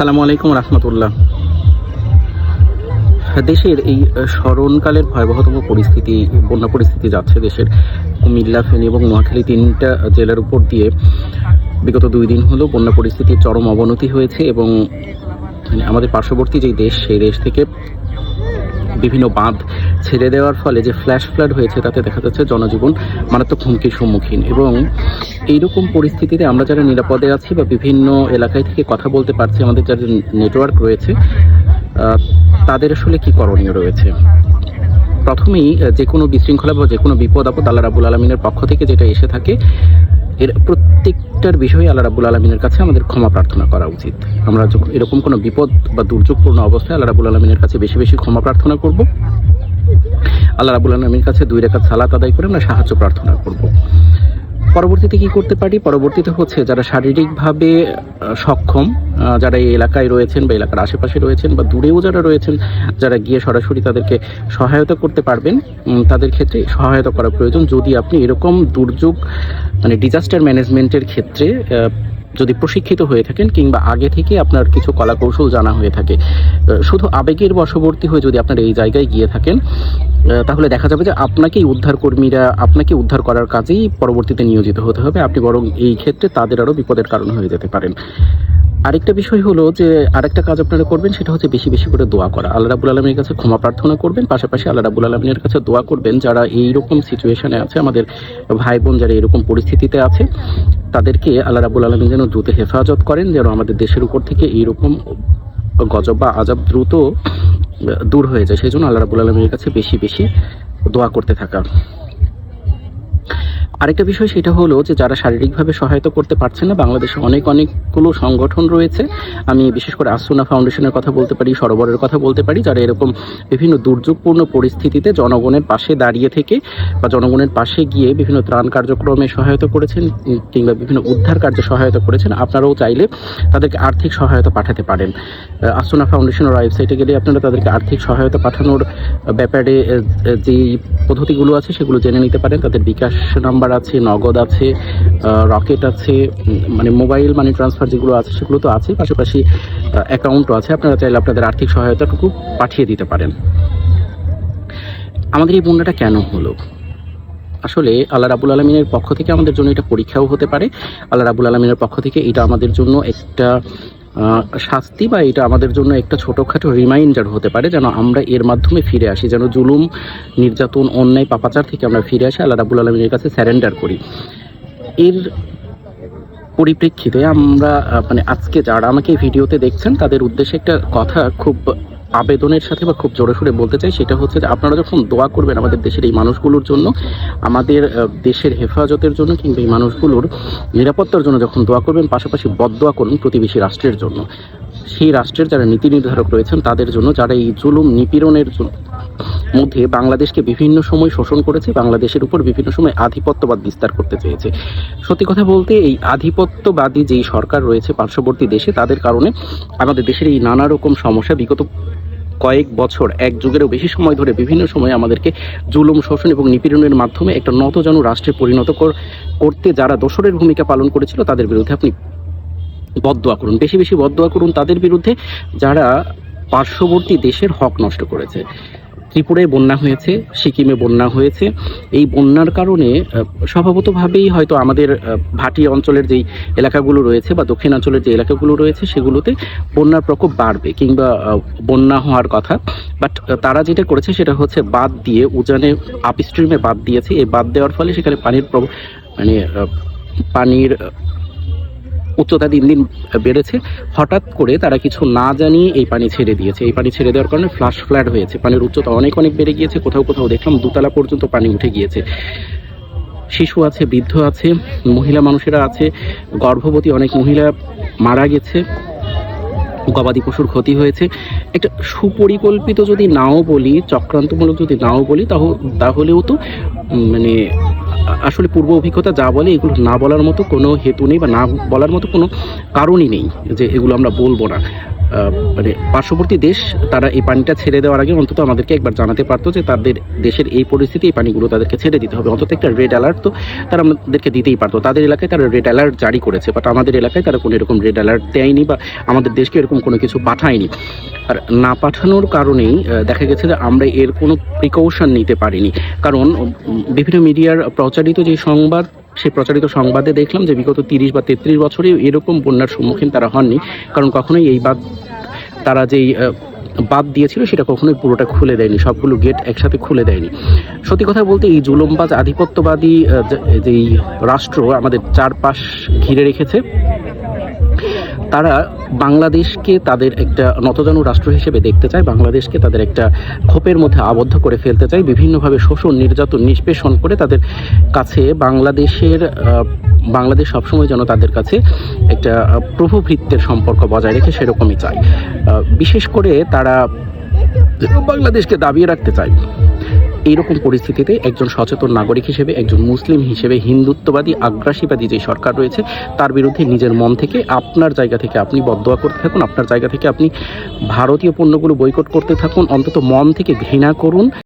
আসসালামু আলাইকুম রহমতুল্লাহ। দেশের এই স্মরণকালের ভয়াবহতম পরিস্থিতি, বন্যা পরিস্থিতি যাচ্ছে দেশের। কুমিল্লা, ফেনী এবং নোয়াখালী তিনটা জেলার উপর দিয়ে বিগত দুই দিন হলো বন্যা পরিস্থিতির চরম অবনতি হয়েছে এবং মানে আমাদের পার্শ্ববর্তী যেই দেশ, সেই দেশ থেকে বিভিন্ন বাঁধ ছেড়ে দেওয়ার ফলে যে ফ্ল্যাশ ফ্লাড হয়েছে, তাতে দেখা যাচ্ছে জনজীবন মারাত্মক হুমকির সম্মুখীন এবং এইরকম পরিস্থিতিতে আমরা যারা নিরাপদে আছি বা বিভিন্ন এলাকায় থেকে কথা বলতে পারছি, আমাদের যাদের নেটওয়ার্ক রয়েছে তাদের আসলে কি করণীয় রয়েছে? প্রথমেই যে কোনো বিশৃঙ্খলা বা যে কোনো বিপদ আপদ আল্লাহ রাবুল আলমিনের পক্ষ থেকে যেটা এসে থাকে, এর প্রত্যেকটার বিষয়ে আল্লাহ রাবুল আলমিনের কাছে আমাদের ক্ষমা প্রার্থনা করা উচিত। আমরা যখন এরকম কোনো বিপদ বা দুর্যোগপূর্ণ অবস্থায় আল্লাহ রাবুল আলমিনের কাছে বেশি বেশি ক্ষমা প্রার্থনা করব। আল্লাহ রাবুল আলমীর কাছে দুই রেখা সালাত আদায় করে আমরা সাহায্য প্রার্থনা করব। পরবর্তীতে কি করতে পারি? পরবর্তীতে হচ্ছে যারা শারীরিকভাবে সক্ষম যারা এই এলাকায় রয়েছেন বা এলাকার আশেপাশে রয়েছেন বা দূরেও যারা রয়েছেন, যারা গিয়ে সরাসরি তাদেরকে সহায়তা করতে পারবেন তাদের ক্ষেত্রে সহায়তা করা প্রয়োজন। যদি আপনি এরকম দুর্যোগ মানে ডিজাস্টার ম্যানেজমেন্টের ক্ষেত্রে যদি প্রশিক্ষিত হয়ে থাকেন কিংবা আগে থেকে আপনার কিছু কলা কৌশল জানা হয়ে থাকে শুধু আবেগের বশবর্তী হয়ে যদি আপনার এই জায়গায় গিয়ে থাকেন তাহলে দেখা যাবে যে আপনাকেই উদ্ধারকর্মীরা আপনাকে উদ্ধার করার কাজেই পরবর্তীতে নিয়োজিত হতে হবে। আপনি বরং এই ক্ষেত্রে তাদের আরও বিপদের কারণ হয়ে যেতে পারেন। আরেকটা বিষয় হলো যে আরেকটা কাজ আপনারা করবেন, সেটা হচ্ছে বেশি বেশি করে দোয়া করা। আল্লাহ রাবুল আলমীর কাছে ক্ষমা প্রার্থনা করবেন, পাশাপাশি আল্লাহ রাবুল আলমীর কাছে দোয়া করবেন, যারা এইরকম সিচুয়েশনে আছে, আমাদের ভাই বোন যারা এরকম পরিস্থিতিতে আছে, তাদেরকে আল্লাহ রাবুল আলমী যেন দ্রুত হেফাজত করেন, যেন আমাদের দেশের উপর থেকে এইরকম গজব বা আজাব দ্রুত দূর হয়ে যায়। সেই জন্য আল্লাহ রাবুল আলমীর কাছে বেশি বেশি দোয়া করতে থাকা। আরেকটা বিষয় সেটা হলো যে যারা শারীরিকভাবে সহায়তা করতে পারছেন না, বাংলাদেশে অনেক অনেকগুলো সংগঠন রয়েছে। আমি বিশেষ করে আসুনা ফাউন্ডেশনের কথা বলতে পারি, সরোবরের কথা বলতে পারি, যারা এরকম বিভিন্ন দুর্যোগপূর্ণ পরিস্থিতিতে জনগণের পাশে দাঁড়িয়ে থেকে বা জনগণের পাশে গিয়ে বিভিন্ন ত্রাণ কার্যক্রমে সহায়তা করেছেন কিংবা বিভিন্ন উদ্ধার কার্যে সহায়তা করেছেন, আপনারাও চাইলে তাদেরকে আর্থিক সহায়তা পাঠাতে পারেন। আসুনা ফাউন্ডেশনের ওয়েবসাইটে গেলে আপনারা তাদেরকে আর্থিক সহায়তা পাঠানোর ব্যাপারে যে পদ্ধতিগুলো আছে সেগুলো জেনে নিতে পারেন, তাদের বিকাশ নাম্বার আছে, নগদ আছে রকেট আছে মানে মোবাইল মানি ট্রান্সফার যেগুলো আছে সেগুলো তো আছে, পাশাপাশি অ্যাকাউন্টও আছে। আপনারা চাইলে আপনাদের আর্থিক সহায়তাটুকু পাঠিয়ে দিতে পারেন। আমাদের এই বন্যাটা কেন হলো? আসলে আল্লাহ রাবুল আলমিনের পক্ষ থেকে আমাদের জন্য এটা পরীক্ষাও হতে পারে। আল্লাহ রাবুল আলমিনের পক্ষ থেকে এটা আমাদের জন্য একটা শাস্তি বা এটা আমাদের জন্য একটা ছোটোখাটো রিমাইন্ডার হতে পারে যেন আমরা এর মাধ্যমে ফিরে আসি, যেন জুলুম, নির্যাতন, অন্যায়, পাপাচার থেকে আমরা ফিরে আসি। আল্লাহ রাবুল আলমীর কাছে স্যারেন্ডার করি। এর পরিপ্রেক্ষিতে আমরা মানে আজকে যারা আমাকে ভিডিওতে দেখছেন, তাদের উদ্দেশ্যে একটা কথা খুব আবেদনের সাথে বা খুব জোরে সোরে বলতে চাই, সেটা হচ্ছে যে আপনারা যখন দোয়া করবেন আমাদের দেশের এই মানুষগুলোর জন্য, আমাদের দেশের হেফাজতের জন্য কিংবা এই মানুষগুলোর নিরাপত্তার জন্য যখন দোয়া করবেন, পাশাপাশি বদদোয়া করুন প্রতিবেশী রাষ্ট্রের জন্য। সেই রাষ্ট্রের যারা নীতি নির্ধারক রয়েছেন, তাদের জন্য যারা এই জুলুম নিপীড়নের জন্য মধ্যে বাংলাদেশকে বিভিন্ন সময় শোষণ করেছে, বাংলাদেশের উপর বিভিন্ন সময় আধিপত্যবাদ বিস্তার করতে চেয়েছে। সত্যি কথা বলতে, এই আধিপত্যবাদী যেই সরকার রয়েছে পার্শ্ববর্তী দেশে, তাদের কারণে আমাদের দেশের এই নানা রকম সমস্যা বিগত কয়েক বছর, এক যুগেরও বেশি সময় ধরে বিভিন্ন সময় আমাদেরকে জুলুম, শোষণ এবং নিপীড়নের মাধ্যমে একটা নতজানু রাষ্ট্রে পরিণত করতে যারা দোসরের ভূমিকা পালন করেছিল, তাদের বিরুদ্ধে আপনি বদদোয়া করুন। বেশি বেশি বদদোয়া করুন তাদের বিরুদ্ধে, যারা পার্শ্ববর্তী দেশের হক নষ্ট করেছে। ত্রিপুরায় বন্যা হয়েছে, সিকিমে বন্যা হয়েছে। এই বন্যার কারণে স্বভাবতভাবেই হয়তো আমাদের ভাটি অঞ্চলের যেই এলাকাগুলো রয়েছে বা দক্ষিণাঞ্চলের যে এলাকাগুলো রয়েছে, সেগুলোতে বন্যার প্রকোপ বাড়বে কিংবা বন্যা হওয়ার কথা। বাট তারা যেটা করেছে সেটা হচ্ছে বাদ দিয়ে, উজানে আপস্ট্রিমে বাদ দিয়েছে। এই বাদ দেওয়ার ফলে সেখানে পানির মানে পানির উচ্চতা দিন দিন বেড়েছে। হঠাৎ করে তারা কিছু না জানিয়ে এই পানি ছেড়ে দিয়েছে। এই পানি ছেড়ে দেওয়ার কারণে ফ্লাশ ফ্ল্যাট হয়েছে। পানির উচ্চতা অনেক অনেক বেড়ে গিয়েছে। কোথাও কোথাও দেখলাম দুতলা পর্যন্ত পানি উঠে গিয়েছে। শিশু আছে, বৃদ্ধ আছে, মহিলা মানুষেরা আছে, গর্ভবতী অনেক মহিলা মারা গেছে। গবাদি পশুর ক্ষতি হয়েছে। একটা সুপরিকল্পিত যদি নাও বলি, চক্রান্তমূলক যদি নাও বলি, তাহ- তাহলেও তো মানে আসলে পূর্ব অভিজ্ঞতা যা বলে, এগুলো না বলার মতো কোনো হেতু নেই বা না বলার মতো কোনো কারণই নেই যে এগুলো আমরা বলব না। মানে পার্শ্ববর্তী দেশ, তারা এই পানিটা ছেড়ে দেওয়ার আগে অন্তত আমাদেরকে একবার জানাতে পারতো যে তাদের দেশের এই পরিস্থিতি, এই পানিগুলো তাদেরকে ছেড়ে দিতে হবে। অন্তত একটা রেড অ্যালার্ট তো তারা আমাদেরকে দিতেই পারতো। তাদের এলাকায় তারা রেড অ্যালার্ট জারি করেছে বাট আমাদের এলাকায় তারা কোনো এরকম রেড অ্যালার্ট দেয়নি বা আমাদের দেশকে এরকম কোনো কিছু পাঠায়নি। আর না পাঠানোর কারণেই দেখা গেছে যে আমরা এর কোনো প্রিকশন নিতে পারিনি। কারণ বিভিন্ন মিডিয়ার প্রচারিত যে সংবাদ সেই প্রচারিত সংবাদে দেখলাম যে বিগত তিরিশ বা তেত্রিশ বছরে এরকম বন্যার সম্মুখীন তারা হননি। কারণ কখনোই এই বাদ তারা যেই বাদ দিয়েছিল সেটা কখনোই পুরোটা খুলে দেয়নি। সবগুলো গেট একসাথে খুলে দেয়নি। সত্যি কথা বলতে এই জুলুমবাজ আধিপত্যবাদী যেই রাষ্ট্র আমাদের চারপাশ ঘিরে রেখেছে। তারা বাংলাদেশকে তাদের একটা নতজানু রাষ্ট্র হিসেবে দেখতে চায় বাংলাদেশকে তাদের একটা ক্ষোভের মধ্যে আবদ্ধ করে ফেলতে চায় বিভিন্নভাবে শোষণ নির্যাতন নিষ্পেষণ করে তাদের কাছে বাংলাদেশের বাংলাদেশ সবসময় যেন তাদের কাছে একটা আহ, প্রভুভৃত্তের সম্পর্ক বজায় রেখে সেরকমই চায়। বিশেষ করে তারা বাংলাদেশকে দাবিয়ে রাখতে চায়। এইরকম পরিস্থিতিতে একজন সচেতন নাগরিক হিসেবে, একজন মুসলিম হিসেবে, হিন্দুত্ববাদী, আগ্রাসীবাদী যে সরকার রয়েছে, তার বিরুদ্ধে নিজের মন থেকে আপনার জায়গা থেকে আপনি বদয়া করতে থাকুন, আপনার জায়গা থেকে আপনি ভারতীয় পণ্যগুলো বয়কট করতে থাকুন, অন্তত মন থেকে ঘৃণা করুন।